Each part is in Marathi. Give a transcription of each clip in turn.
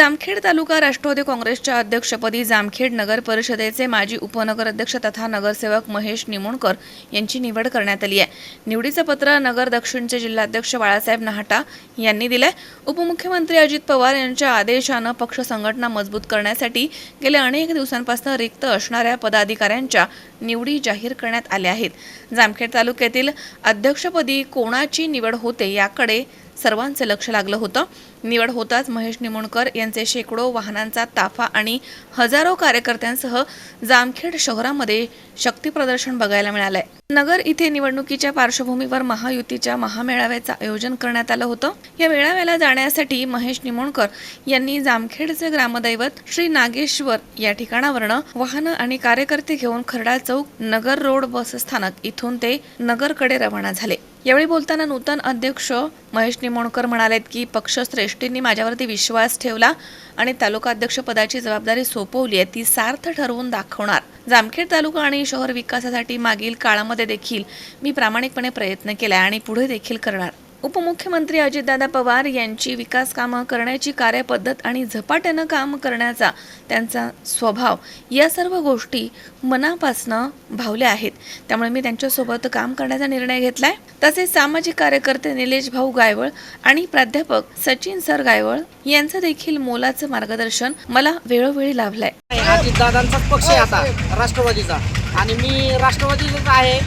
जामखेड तालुका राष्ट्रवादी काँग्रेसच्या अध्यक्षपदी जामखेड नगर परिषदेचे माजी उपनगराध्यक्ष तथा नगरसेवक महेश निमोणकर यांची निवड करण्यात आली आहे. निवडीचं पत्र नगर दक्षिणचे जिल्हाध्यक्ष बाळासाहेब नहाटा यांनी दिलंय. उपमुख्यमंत्री अजित पवार यांच्या आदेशानं पक्ष संघटना मजबूत करण्यासाठी गेल्या अनेक दिवसांपासून रिक्त असणाऱ्या पदाधिकाऱ्यांच्या निवडी जाहीर करण्यात आल्या आहेत. जामखेड तालुक्यातील अध्यक्षपदी कोणाची निवड होते याकडे सर्वांचे लक्ष लागलं होतं. निवड होताच महेश निमोणकर यांचे शेकडो वाहनांचा ताफा आणि हजारो कार्यकर्त्यांसह जामखेड शहरामध्ये शक्ती प्रदर्शन बघायला मिळालंय. नगर इथे निवडणुकीच्या पार्श्वभूमीवर महायुतीच्या महामेळाव्याचं आयोजन करण्यात आलं होतं. या मेळाव्याला जाण्यासाठी महेश निमोणकर यांनी जामखेडचे ग्रामदैवत श्री नागेश्वर या ठिकाणावरनं वाहनं आणि कार्यकर्ते घेऊन खरडा चौक नगर रोड बस स्थानक इथून ते नगरकडे रवाना झाले. यावेळी बोलताना नूतन अध्यक्ष महेश निमोणकर म्हणालेत की पक्षश्रेष्ठींनी माझ्यावरती विश्वास ठेवला आणि तालुका अध्यक्षपदाची जबाबदारी सोपवली आहे ती सार्थ ठरवून दाखवणार. जामखेड तालुका आणि शहर विकासासाठी मागील काळामध्ये देखील मी प्रामाणिकपणे प्रयत्न केला आणि पुढे देखील करणार. उपमुख्यमंत्री अजितदादा पवार यांची विकास कामं करण्याची कार्यपद्धत आणि झपाट्यानं काम करण्याचा त्यांचा स्वभाव या सर्व गोष्टी मनापासनं भावल्या आहेत. त्यामुळे मी त्यांच्यासोबत काम करण्याचा निर्णय घेतलाय. तसेच सामाजिक कार्यकर्ते निलेश भाऊ गायवळ आणि प्राध्यापक सचिन सर गायवळ यांचं देखील मोलाचं मार्गदर्शन मला वेळोवेळी लाभलंय. अजित दादांचाच पक्ष आहे आता राष्ट्रवादीचा. आणि मी राष्ट्रवादीचाच आहे.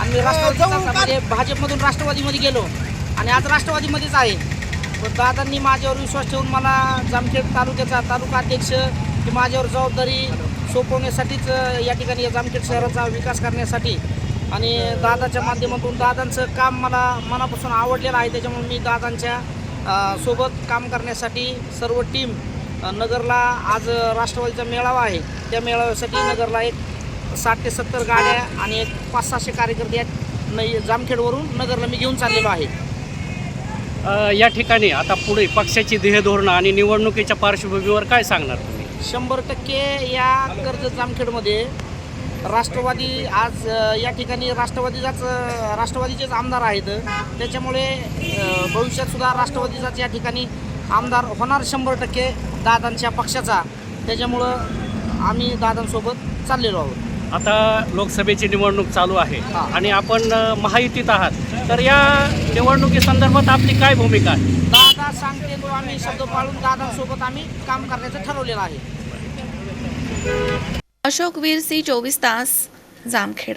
आणि मी राष्ट्रवादीचा म्हणजे भाजपमधून राष्ट्रवादीमध्ये गेलो. आणि आज राष्ट्रवादीमध्येच आहे. पण दादांनी माझ्यावर विश्वास ठेवून मला जामखेड तालुक्याचा तालुका अध्यक्ष ही माझ्यावर जबाबदारी सोपवण्यासाठीच या ठिकाणी या जामखेड शहराचा विकास करण्यासाठी आणि दादाच्या माध्यमातून दादांचं काम मला मनापासून आवडलेलं आहे. त्याच्यामुळे मी दादांच्या सोबत काम करण्यासाठी सर्व टीम नगरला आज राष्ट्रवादीचा मेळावा आहे. त्या मेळाव्यासाठी नगरला एक साठ ते सत्तर गाड्या आणि एक पाच सहाशे कार्यकर्ते आहेत. न जामखेडवरून नगरला मी घेऊन चाललेलो आहे. या ठिकाणी आता पुढे पक्षाची ध्येयधोरणं आणि निवडणुकीच्या पार्श्वभूमीवर काय सांगणार तुम्ही? शंभर टक्के या कर्ज जामखेडमध्ये राष्ट्रवादी आज या ठिकाणी राष्ट्रवादीचाच राष्ट्रवादीचेच आमदार आहेत. त्याच्यामुळे भविष्यात सुद्धा राष्ट्रवादीचाच या ठिकाणी आमदार होणार शंभर टक्के दादांच्या पक्षाचा. त्याच्यामुळं आम्ही दादांसोबत चाललेलो आहोत. आता लोकसभेची निवडणूक चालू आहे. आणि आपण महायुतीत आहात. तर या निवडणुकीसंदर्भात आपली काय भूमिका आहे? दादा सांगते तो आम्ही शब्द पाळून दादांसोबत आम्ही काम करण्याचं ठरवलेलं आहे. अशोक वीर सी चोवीस तास Jamkhed.